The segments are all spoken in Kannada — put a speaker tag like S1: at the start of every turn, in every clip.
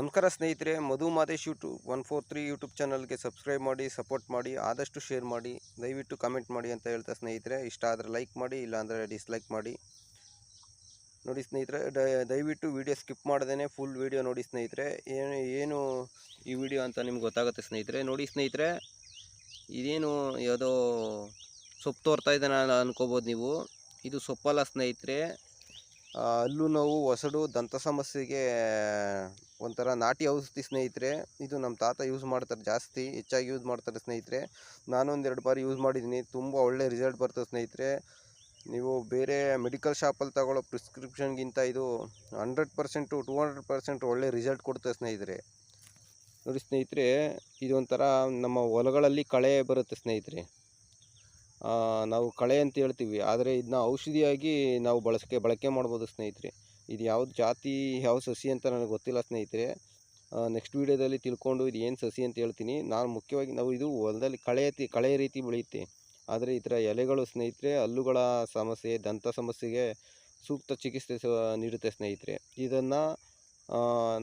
S1: ನಮಸ್ಕಾರ ಸ್ನೇಹಿತರೆ, Madhu Madesh YouTube one four three YouTube ಚಾನಲ್ಗೆ ಸಬ್ಸ್ಕ್ರೈಬ್ ಮಾಡಿ ಸಪೋರ್ಟ್ ಮಾಡಿ, ಆದಷ್ಟು ಶೇರ್ ಮಾಡಿ, ದಯವಿಟ್ಟು ಕಮೆಂಟ್ ಮಾಡಿ ಅಂತ ಹೇಳ್ತಾ ಸ್ನೇಹಿತರೆ. ಇಷ್ಟ ಆದರೆ ಲೈಕ್ ಮಾಡಿ, ಇಲ್ಲಾಂದರೆ ಡಿಸ್ಲೈಕ್ ಮಾಡಿ. ನೋಡಿ ಸ್ನೇಹಿತರೆ ದಯವಿಟ್ಟು ವೀಡಿಯೋ ಸ್ಕಿಪ್ ಮಾಡ್ದೇ ಫುಲ್ ವೀಡಿಯೋ ನೋಡಿ ಸ್ನೇಹಿತರೆ. ಏನು ಏನು ಈ ವಿಡಿಯೋ ಅಂತ ನಿಮ್ಗೆ ಗೊತ್ತಾಗುತ್ತೆ ಸ್ನೇಹಿತರೆ. ನೋಡಿ ಸ್ನೇಹಿತರೆ, ಇದೇನು ಯಾವುದೋ ಸೊಪ್ಪು ತೋರ್ತಾ ಇದ್ದಾನೆ ಅನ್ಕೋಬೋದು ನೀವು. ಇದು ಸೊಪ್ಪಲ್ಲ ಸ್ನೇಹಿತರೆ. ಆ, ಹಲ್ಲು ನೋವು ಹೊಸಡು ದಂತ ಸಮಸ್ಯೆಗೆ ಒಂಥರ ನಾಟಿ ಔಷಧಿ ಸ್ನೇಹಿತರೆ ಇದು ನಮ್ಮ ತಾತ ಯೂಸ್ ಮಾಡ್ತಾರೆ ಜಾಸ್ತಿ ಹೆಚ್ಚಾಗಿ ಯೂಸ್ ಮಾಡ್ತಾರೆ ಸ್ನೇಹಿತರೆ. ನಾನೊಂದೆರಡು ಬಾರಿ ಯೂಸ್ ಮಾಡಿದ್ದೀನಿ ತುಂಬ ಒಳ್ಳೆ ರಿಸಲ್ಟ್ ಬರ್ತದೆ ಸ್ನೇಹಿತರೆ. ನೀವು ಬೇರೆ ಮೆಡಿಕಲ್ ಶಾಪಲ್ಲಿ ತಗೊಳ್ಳೋ ಪ್ರಿಸ್ಕ್ರಿಪ್ಷನ್ಗಿಂತ ಇದು hundred percent two hundred percent ಒಳ್ಳೆ ರಿಸಲ್ಟ್ ಕೊಡುತ್ತೆ ಸ್ನೇಹಿತರೆ. ನೋಡಿ ಸ್ನೇಹಿತರೆ ಇದೊಂಥರ ನಮ್ಮ ಹೊಲಗಳಲ್ಲಿ ಕಳೆ ಬರುತ್ತೆ ಸ್ನೇಹಿತರೆ. ನಾವು ಕಳೆ ಅಂತ ಹೇಳ್ತೀವಿ. ಆದರೆ ಇದನ್ನ ಔಷಧಿಯಾಗಿ ನಾವು ಬಳಸಕ್ಕೆ ಬಳಕೆ ಮಾಡ್ಬೋದು ಸ್ನೇಹಿತರೆ. ಇದು ಯಾವ್ದು ಜಾತಿ, ಯಾವ ಸಸಿ ಅಂತ ನನಗೆ ಗೊತ್ತಿಲ್ಲ ಸ್ನೇಹಿತರೆ. ನೆಕ್ಸ್ಟ್ ವೀಡಿಯೋದಲ್ಲಿ ತಿಳ್ಕೊಂಡು ಇದು ಏನು ಸಸಿ ಅಂತ ಹೇಳ್ತೀನಿ. ನಾನು ಮುಖ್ಯವಾಗಿ ನಾವು ಇದು ಹೊಲದಲ್ಲಿ ಕಳೆ ಕಳೆ ರೀತಿ ಬೆಳೆಯುತ್ತೆ. ಆದರೆ ಈ ಎಲೆಗಳು ಸ್ನೇಹಿತರೆ, ಹಲ್ಲುಗಳ ಸಮಸ್ಯೆ, ದಂತ ಸಮಸ್ಯೆಗೆ ಸೂಕ್ತ ಚಿಕಿತ್ಸೆ ನೀಡುತ್ತೆ ಸ್ನೇಹಿತರೆ. ಇದನ್ನು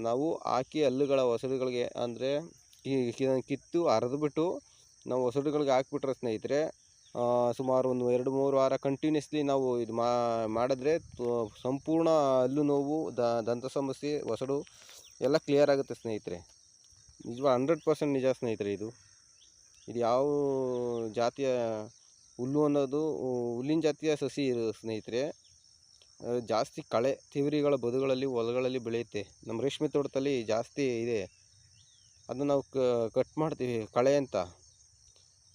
S1: ನಾವು ಹಾಕಿ ಹಲ್ಲುಗಳ ಹೊಸಡುಗಳಿಗೆ ಅಂದರೆ ಕಿತ್ತು ಹರಿದ್ಬಿಟ್ಟು ನಾವು ಹೊಸಡುಗಳಿಗೆ ಹಾಕ್ಬಿಟ್ರೆ ಸ್ನೇಹಿತರೆ ಸುಮಾರು ಒಂದು ಎರಡು ಮೂರು ವಾರ ಕಂಟಿನ್ಯೂಸ್ಲಿ ನಾವು ಇದು ಮಾಡಿದ್ರೆ ಸಂಪೂರ್ಣ ಹಲ್ಲು ನೋವು ದಂತ ಸಮಸ್ಯೆ ಹೊಸಡು ಎಲ್ಲ ಕ್ಲಿಯರ್ ಆಗುತ್ತೆ ಸ್ನೇಹಿತರೆ. ನಿಜವಾಗ ಹಂಡ್ರೆಡ್ ಪರ್ಸೆಂಟ್ ನಿಜ ಸ್ನೇಹಿತರೆ ಇದು. ಇದು ಯಾವ ಜಾತಿಯ ಹುಲ್ಲು ಅನ್ನೋದು, ಹುಲ್ಲಿನ ಜಾತಿಯ ಸಸಿ ಇರು ಸ್ನೇಹಿತರೆ. ಜಾಸ್ತಿ ಕಳೆ, ತಿವರಿಗಳ ಬದುಗಳಲ್ಲಿ, ಹೊಲಗಳಲ್ಲಿ ಬೆಳೆಯುತ್ತೆ. ನಮ್ಮ ರೇಷ್ಮೆ ತೋಟದಲ್ಲಿ ಜಾಸ್ತಿ ಇದೆ. ಅದನ್ನು ನಾವು ಕಟ್ ಮಾಡ್ತೀವಿ ಕಳೆ ಅಂತ.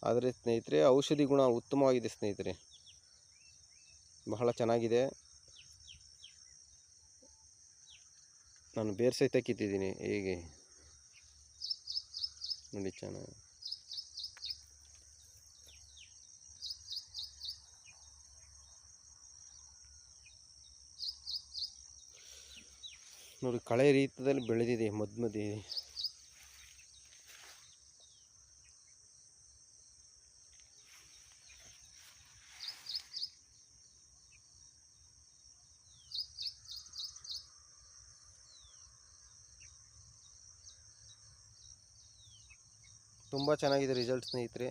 S1: ಆದರೆ ಸ್ನೇಹಿತರೆ, ಔಷಧಿ ಗುಣ ಉತ್ತಮವಾಗಿದೆ ಸ್ನೇಹಿತರೆ. ಬಹಳ ಚೆನ್ನಾಗಿದೆ. ನಾನು ಬೇರೆ ಸಹಿತ ಕಿತ್ತಿದ್ದೀನಿ ಹೇಗೆ? ನೋಡಿ ಚೆನ್ನಾಗಿ ನೋಡಿ ಕಳೆ ರೀತಿಯಲ್ಲಿ ಬೆಳೆದಿದೆ ಮಧ್ಯೆ ತುಂಬ ಚೆನ್ನಾಗಿದೆ ರಿಸಲ್ಟ್ ಸ್ನೇಹಿತರೆ.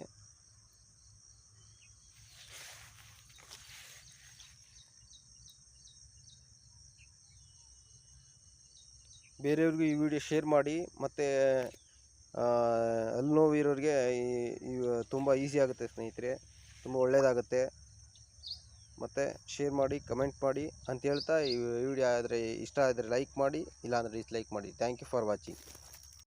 S1: ಬೇರೆಯವ್ರಿಗೂ ಈ ವಿಡಿಯೋ ಶೇರ್ ಮಾಡಿ, ಮತ್ತು ಅಲ್ಲಿ ನೋವು ಇರೋರಿಗೆ ಈ, ತುಂಬ ಈಸಿ ಆಗುತ್ತೆ ಸ್ನೇಹಿತರೆ. ತುಂಬ ಒಳ್ಳೆಯದಾಗುತ್ತೆ ಮತ್ತು ಶೇರ್ ಮಾಡಿ ಕಮೆಂಟ್ ಮಾಡಿ ಅಂತ ಹೇಳ್ತಾ ಈ ವಿಡಿಯೋ ಆದರೆ ಇಷ್ಟ ಆದರೆ ಲೈಕ್ ಮಾಡಿ, ಇಲ್ಲಾಂದರೆ ಡಿಸ್ಲೈಕ್ ಮಾಡಿ. Thank you for watching